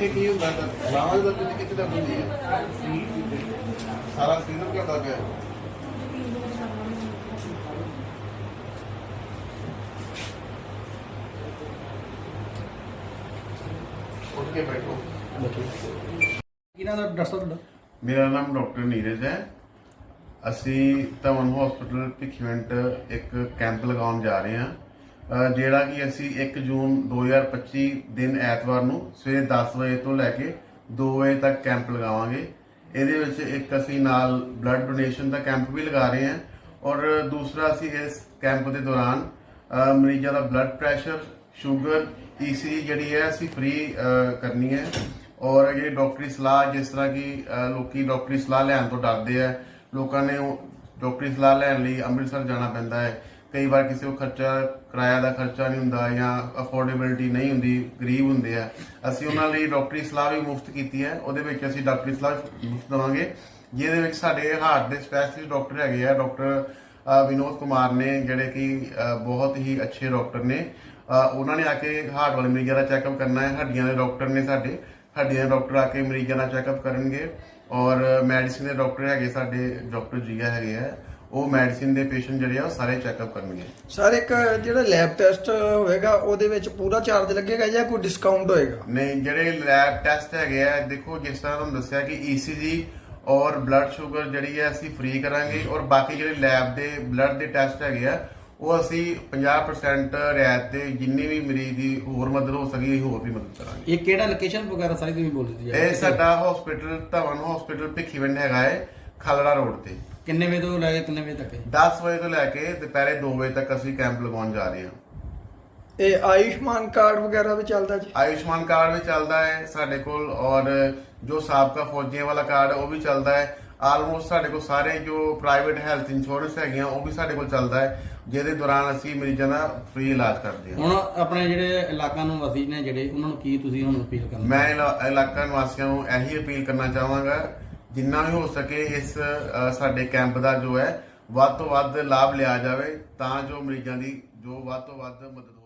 ਇੱਥੇ ਕੀ ਹੁੰਦਾ ਤਾਂ ਲਾਵਾਂ ਦਾ ਕਿਤੇ ਕਿਤੇ ਦਾ ਹੁੰਦੀ ਹੈ? ਸਾਰਾ ਸੀਜ਼ਨ ਕਰਦਾ ਪਿਆ ਉੱਠ ਕੇ ਬੈਠੋ। ਇਹਨਾਂ ਦਾ ਸਾਹਿਬ ਤੁਹਾਡਾ? ਮੇਰਾ ਨਾਮ ਡਾਕਟਰ ਨੀਰਜ ਹੈ। ਅਸੀਂ ਤਮਨ ਹਸਪੀਟਲ ਭਿੱਖੀਵਿੰਟ ਇੱਕ ਕੈਂਪ ਲਗਾਉਣ ਜਾ ਰਹੇ ਹਾਂ। ਜਿਹੜਾ ਕਿ ਅਸੀਂ 1 ਜੂਨ 2025 ਦਿਨ ਐਤਵਾਰ ਨੂੰ ਸਵੇਰੇ 10 ਵਜੇ ਤੋਂ ਲੈ ਕੇ 2 ਵਜੇ ਤੱਕ ਕੈਂਪ ਲਗਾਵਾਂਗੇ। ਇਹਦੇ ਵਿੱਚ ਇੱਕ ਅਸੀਂ ਨਾਲ ਬਲੱਡ ਡੋਨੇਸ਼ਨ ਦਾ ਕੈਂਪ ਵੀ ਲਗਾ ਰਹੇ ਹਾਂ ਔਰ ਦੂਸਰਾ ਅਸੀਂ ਇਸ ਕੈਂਪ ਦੇ ਦੌਰਾਨ ਮਰੀਜ਼ਾਂ ਦਾ ਬਲੱਡ ਪ੍ਰੈਸ਼ਰ ਸ਼ੂਗਰ ਈਸੀਜੀ ਜਿਹੜੀ ਹੈ ਅਸੀਂ ਫ੍ਰੀ ਕਰਨੀ ਹੈ ਔਰ ਜਿਹੜੀ ਡਾਕਟਰੀ ਸਲਾਹ ਜਿਸ ਤਰ੍ਹਾਂ ਕਿ ਅਹ, ਲੋਕੀ ਡਾਕਟਰੀ ਸਲਾਹ ਲੈਣ ਤੋਂ ਡਰਦੇ ਆ ਲੋਕਾਂ ਨੇ ਉਹ ਡਾਕਟਰੀ ਸਲਾਹ ਲੈਣ ਲਈ ਅੰਮ੍ਰਿਤਸਰ ਜਾਣਾ ਪੈਂਦਾ ਹੈ। ਕਈ ਵਾਰ ਕਿਸੇ ਕੋ ਖਰਚਾ, ਕਿਰਾਇਆ ਦਾ ਖਰਚਾ ਨਹੀਂ ਹੁੰਦਾ ਜਾਂ ਅਫੋਰਡੇਬਿਲਟੀ ਨਹੀਂ ਹੁੰਦੀ, ਗਰੀਬ ਹੁੰਦੇ ਆ। ਅਸੀਂ ਉਹਨਾਂ ਲਈ ਡਾਕਟਰੀ ਸਲਾਹ ਵੀ ਮੁਫਤ ਕੀਤੀ ਹੈ। ਉਹਦੇ ਵਿੱਚ ਅਸੀਂ ਡਾਕਟਰੀ ਸਲਾਹ ਮੁਫਤ ਦੇਵਾਂਗੇ। ਜਿਹਦੇ ਵਿੱਚ ਸਾਡੇ ਹਾਰਟ ਦੇ ਸਪੈਸ਼ਲਿਸਟ ਡਾਕਟਰ ਹੈਗੇ ਆ, ਡਾਕਟਰ ਵਿਨੋਦ ਕੁਮਾਰ ਨੇ, ਜਿਹੜੇ ਕਿ ਬਹੁਤ ਹੀ ਅੱਛੇ ਡਾਕਟਰ ਨੇ। ਉਹਨਾਂ ਨੇ ਆ ਕੇ ਹਾਰਟ ਵਾਲੇ ਮਰੀਜ਼ਾਂ ਦਾ ਚੈੱਕਅਪ ਕਰਨਾ ਹੈ। ਹੱਡੀਆਂ ਦੇ ਡਾਕਟਰ ਨੇ ਸਾਡੇ। ਹੱਡੀਆਂ ਦੇ ਡਾਕਟਰ ਆ ਕੇ ਮਰੀਜ਼ਾਂ ਦਾ ਚੈੱਕਅਪ ਕਰਨਗੇ। ਔਰ ਮੈਡੀਸਿਨ ਦੇ ਡਾਕਟਰ ਹੈਗੇ ਸਾਡੇ, ਡਾਕਟਰ ਜੀਆ ਹੈਗੇ ਆ। ਉਹ ਮੈਡੀਸਿਨ ਦੇ ਪੇਸ਼ੈਂਟ ਜਿਹੜੇ ਆ ਉਹ ਸਾਰੇ ਚੈੱਕਅਪ ਕਰਨਗੇ। ਸਰ ਇੱਕ ਜਿਹੜਾ ਲੈਬ ਟੈਸਟ ਹੋਏਗਾ ਉਹਦੇ ਵਿੱਚ ਪੂਰਾ ਚਾਰਜ ਲੱਗੇਗਾ ਜਾਂ ਕੋਈ ਡਿਸਕਾਊਂਟ ਹੋਏਗਾ? ਨਹੀਂ ਜਿਹੜੇ ਲੈਬ ਟੈਸਟ ਹੈਗੇ ਆ ਦੇਖੋ ਜਿਸ ਤਰ੍ਹਾਂ ਤੁਹਾਨੂੰ ਦੱਸਿਆ ਕਿ ECG ਔਰ ਬਲੱਡ ਸ਼ੂਗਰ ਜਿਹੜੀ ਹੈ ਅਸੀਂ ਫ੍ਰੀ ਕਰਾਂਗੇ ਔਰ ਬਾਕੀ ਜਿਹੜੇ ਲੈਬ ਦੇ ਬਲੱਡ ਦੇ ਟੈਸਟ ਹੈਗੇ ਆ ਉਹ ਅਸੀਂ 50% ਰਿਆਇਤ ਤੇ ਜਿੰਨੀ ਵੀ ਮਰੀਜ਼ ਦੀ ਹੋਰ ਮਦਦ ਹੋ ਸਕੀ ਅਸੀਂ ਹੋਰ ਵੀ ਮਦਦ ਕਰਾਂਗੇ। ਇਹ ਕਿਹੜਾ ਲੋਕੇਸ਼ਨ ਵਗੈਰਾ ਸਾਰੀ ਤੁਸੀਂ ਬੋਲ ਦਿੱਤੀ ਇਹ ਸਾਡਾ ਹਸਪੀਟਲ ਧਵਨ ਹਸਪੀਟਲ ਭਿੱਖੀਵਿੰਡ ਹੈਗਾ ਹੈ ਖਾਲੜਾ ਰੋਡ ਤੇ। ਕਿੰਨੇ ਵਜੇ ਤੋਂ ਲੈ ਕੇ ਕਿੰਨੇ ਵਜੇ ਤੱਕ? ਹੈ 10 ਵਜੇ ਤੋਂ ਲੈ ਕੇ ਦੁਪਹਿਰੇ 2 ਵਜੇ ਤੱਕ ਅਸੀਂ ਕੈਂਪ ਲਗਾਉਣ ਜਾ ਰਹੇ ਹਾਂ। ਇਹ ਆਯੁਸ਼ਮਾਨ ਕਾਰਡ ਵਗੈਰਾ ਵੀ ਚੱਲਦਾ ਜੀ? ਆਯੁਸ਼ਮਾਨ ਕਾਰਡ ਵੀ ਚੱਲਦਾ ਹੈ ਸਾਡੇ ਕੋਲ ਔਰ ਜੋ ਸਾਬਕਾ ਫੌਜੀਆਂ ਵਾਲਾ ਕਾਰਡ ਉਹ ਵੀ ਚੱਲਦਾ ਹੈ। ਆਲਮੋਸਟ ਸਾਡੇ ਕੋਲ ਸਾਰੇ ਜੋ ਪ੍ਰਾਈਵੇਟ ਹੈਲਥ ਇੰਸ਼ੋਰੈਂਸ ਹੈਗੀਆਂ ਉਹ ਵੀ ਸਾਡੇ ਕੋਲ ਚੱਲਦਾ ਹੈ। ਜਿਹਦੇ ਦੌਰਾਨ ਅਸੀਂ ਮਰੀਜ਼ਾਂ ਦਾ ਫ੍ਰੀ ਇਲਾਜ ਕਰਦੇ ਹਾਂ। ਹੁਣ ਆਪਣੇ ਜਿਹੜੇ ਇਲਾਕਾ ਨੂੰ ਵਸੀ ਨੇ ਜਿਹੜੇ ਉਹਨਾਂ ਨੂੰ ਕੀ ਤੁਸੀਂ ਹੁਣ ਅਪੀਲ ਕਰਨਾ? ਮੈਂ ਇਲਾ- ਇਲਾਕਾ ਨਿਵਾਸੀਆਂ ਨੂੰ ਇਹੀ ਅਪੀਲ ਕਰਨਾ ਚਾਹਾਂਗਾ ਜਿੰਨਾ ਵੀ ਹੋ ਸਕੇ ਇਸ ਸਾਡੇ ਕੈਂਪ ਦਾ ਜੋ ਹੈ, ਵੱਧ ਤੋਂ ਵੱਧ ਲਾਭ ਲਿਆ ਜਾਵੇ, ਤਾਂ ਜੋ ਮਰੀਜ਼ਾਂ ਦੀ ਜੋ ਵੱਧ ਤੋਂ ਵੱਧ ਮਦਦ ਹੋ